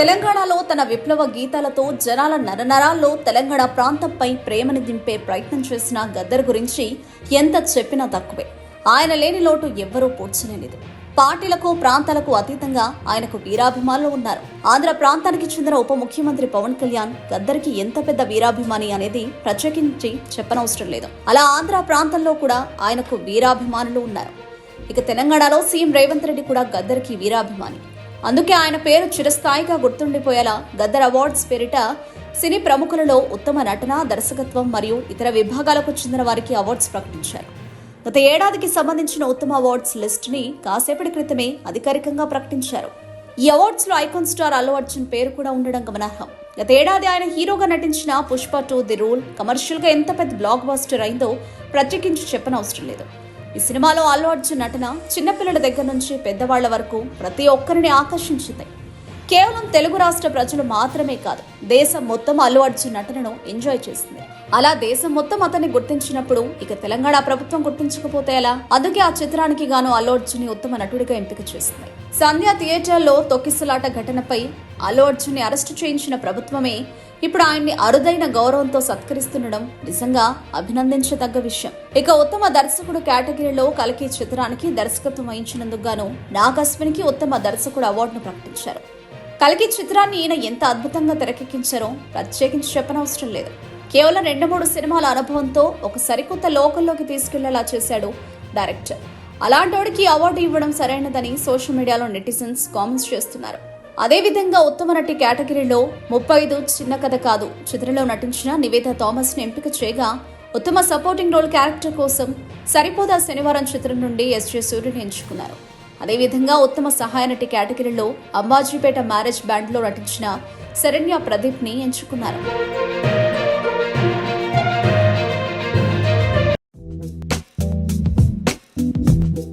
తెలంగాణలో తన విప్లవ గీతాలతో జనాల నరనరాల్లో తెలంగాణ ప్రాంతంపై ప్రేమని దింపే ప్రయత్నం చేసిన గద్దర్ గురించి ఎంత చెప్పినా తక్కువే. ఆయన లేని లోటు ఎవ్వరూ పూడ్చలేనిది. పార్టీలకు ప్రాంతాలకు అతీతంగా ఆయనకు వీరాభిమానులు ఉన్నారు. ఆంధ్ర ప్రాంతానికి చెందిన ఉప ముఖ్యమంత్రి పవన్ కళ్యాణ్ గద్దర్కి ఎంత పెద్ద వీరాభిమాని అనేది ప్రత్యేకించి చెప్పనవసరం లేదు. అలా ఆంధ్ర ప్రాంతంలో కూడా ఆయనకు వీరాభిమానులు ఉన్నారు. ఇక తెలంగాణలో సీఎం రేవంత్ రెడ్డి కూడా గద్దర్కి వీరాభిమాని. అందుకే ఆయన పేరు చిరస్థాయిగా గుర్తుండిపోయేలా గద్దర్ అవార్డ్స్ పేరిట సినీ ప్రముఖులలో ఉత్తమ నటన దర్శకత్వం మరియు ఇతర విభాగాలకు చెందిన వారికి అవార్డ్స్ ప్రకటించారు. గత ఏడాదికి సంబంధించిన ఉత్తమ అవార్డ్స్ లిస్ట్ని కాసేపటి క్రితమే అధికారికంగా ప్రకటించారు. ఈ అవార్డ్స్లో ఐకాన్ స్టార్ అల్లు అర్జున్ పేరు కూడా ఉండడం గమనార్హం. గత ఏడాది ఆయన హీరోగా నటించిన పుష్ప టూ ది రూల్ కమర్షియల్గా ఎంత పెద్ద బ్లాక్ బాస్టర్ అయిందో ప్రత్యేకించి చెప్పనవసరం లేదు. ఈ సినిమాలో అల్లు అర్జున్ నటన చిన్నపిల్లల దగ్గర నుంచి పెద్దవాళ్ళ వరకు ప్రతి ఒక్కరిని ఆకర్షించింది. కేవలం తెలుగు రాష్ట్ర ప్రజలు మాత్రమే కాదు దేశం మొత్తం అల్లు అర్జున్ నటనను ఎంజాయ్ చేసింది. అలా దేశం మొత్తం అతన్ని గుర్తించినప్పుడు ఇక తెలంగాణ ప్రభుత్వం గుర్తించకపోతే ఎలా? అందుకే ఆ చిత్రానికి గాను అల్లు అర్జున్ ఉత్తమ నటుడిగా ఎంపిక చేసింది. సంధ్య థియేటర్లో తొక్కిసలాట ఘటనపై అల్లు అర్జున్ని అరెస్టు చేయించిన ప్రభుత్వమే ఇప్పుడు ఆయన్ని అరుదైన గౌరవంతో సత్కరిస్తుండడం నిజంగా అభినందించదగ్గ విషయం. ఇక ఉత్తమ దర్శకుడు కేటగిరీలో కలికి చిత్రానికి దర్శకత్వం వహించినందుకు గాను నాగ్ ఉత్తమ దర్శకుడు అవార్డును ప్రకటించారు. కలికి చిత్రాన్ని ఈయన ఎంత అద్భుతంగా తెరకెక్కించారో ప్రత్యేకించి చెప్పనవసరం లేదు. కేవలం రెండు మూడు సినిమాల అనుభవంతో ఒక సరికొత్త లోకంలోకి తీసుకెళ్ళేలా చేశాడు డైరెక్టర్. అలాంటోడికి అవార్డు ఇవ్వడం సరైనదని సోషల్ మీడియాలో నెటిజన్స్ కామెంట్స్ చేస్తున్నారు. అదేవిధంగా ఉత్తమ నటి కేటగిరీలో ముప్పై ఐదు చిన్న కథ కాదు. చిత్రంలో నటించిన నివేద థామస్ని ఎంపిక చేయగా ఉత్తమ సపోర్టింగ్ రోల్ క్యారెక్టర్ కోసం సరిపోదా శనివారం చిత్రం నుండి ఎస్జే సూర్యుని ఎంచుకున్నారు. అదేవిధంగా ఉత్తమ సహాయ నటి కేటగిరీలో అంబాజీపేట మ్యారేజ్ బ్యాండ్లో నటించిన శరణ్య ప్రదీప్ని ఎంచుకున్నారు.